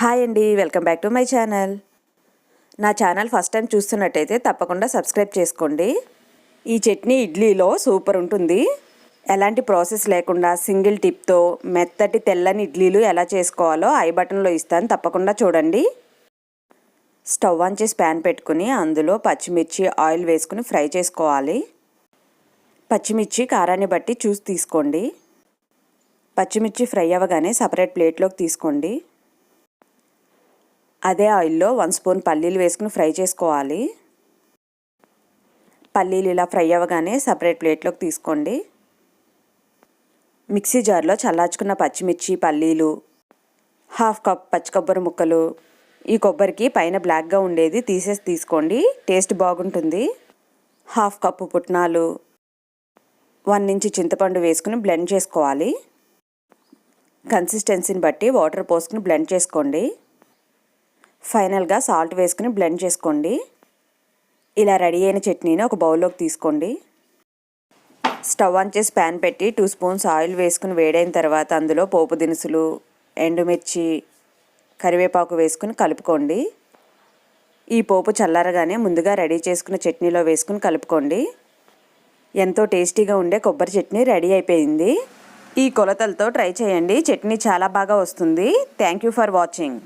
Hi అండి welcome back to my channel. నా channel first time చూస్తున్నట్టయితే తప్పకుండా సబ్స్క్రైబ్ చేసుకోండి. ఈ చట్నీ ఇడ్లీలో సూపర్ ఉంటుంది. ఎలాంటి ప్రాసెస్ లేకుండా సింగిల్ టిప్తో మెత్తటి తెల్లని ఇడ్లీలు ఎలా చేసుకోవాలో ఐ బటన్లో ఇస్తాను తప్పకుండా చూడండి. స్టవ్ ఆన్ చేసి ప్యాన్ పెట్టుకుని అందులో పచ్చిమిర్చి ఆయిల్ వేసుకుని ఫ్రై చేసుకోవాలి. పచ్చిమిర్చి కారాన్ని బట్టి చూసి తీసుకోండి. పచ్చిమిర్చి ఫ్రై అవ్వగానే సపరేట్ ప్లేట్లోకి తీసుకోండి. అదే ఆయిల్లో వన్ స్పూన్ పల్లీలు వేసుకుని ఫ్రై చేసుకోవాలి. పల్లీలు ఇలా ఫ్రై అవ్వగానే సపరేట్ ప్లేట్లోకి తీసుకోండి. మిక్సీ జార్లో చల్లార్చుకున్న పచ్చిమిర్చి పల్లీలు హాఫ్ కప్ పచ్చి కొబ్బరి ముక్కలు ఈ కొబ్బరికి పైన బ్లాక్గా ఉండేది తీసేసి తీసుకోండి. టేస్ట్ బాగుంటుంది. హాఫ్ కప్పు పుట్నాలు వన్ ఇంచ్ చింతపండు వేసుకుని బ్లెండ్ చేసుకోవాలి. కన్సిస్టెన్సీని బట్టి వాటర్ పోసుకుని బ్లెండ్ చేసుకోండి. ఫైనల్గా సాల్ట్ వేసుకుని బ్లెండ్ చేసుకోండి. ఇలా రెడీ అయిన చట్నీని ఒక బౌల్లోకి తీసుకోండి. స్టవ్ ఆన్ చేసి ప్యాన్ పెట్టి టూ స్పూన్స్ ఆయిల్ వేసుకుని వేడైన తర్వాత అందులో పోపు దినుసులు ఎండుమిర్చి కరివేపాకు వేసుకుని కలుపుకోండి. ఈ పోపు చల్లారగానే ముందుగా రెడీ చేసుకున్న చట్నీలో వేసుకుని కలుపుకోండి. ఎంతో టేస్టీగా ఉండే కొబ్బరి చట్నీ రెడీ అయిపోయింది. ఈ కొలతలతో ట్రై చేయండి. చట్నీ చాలా బాగా వస్తుంది. Thank you for watching.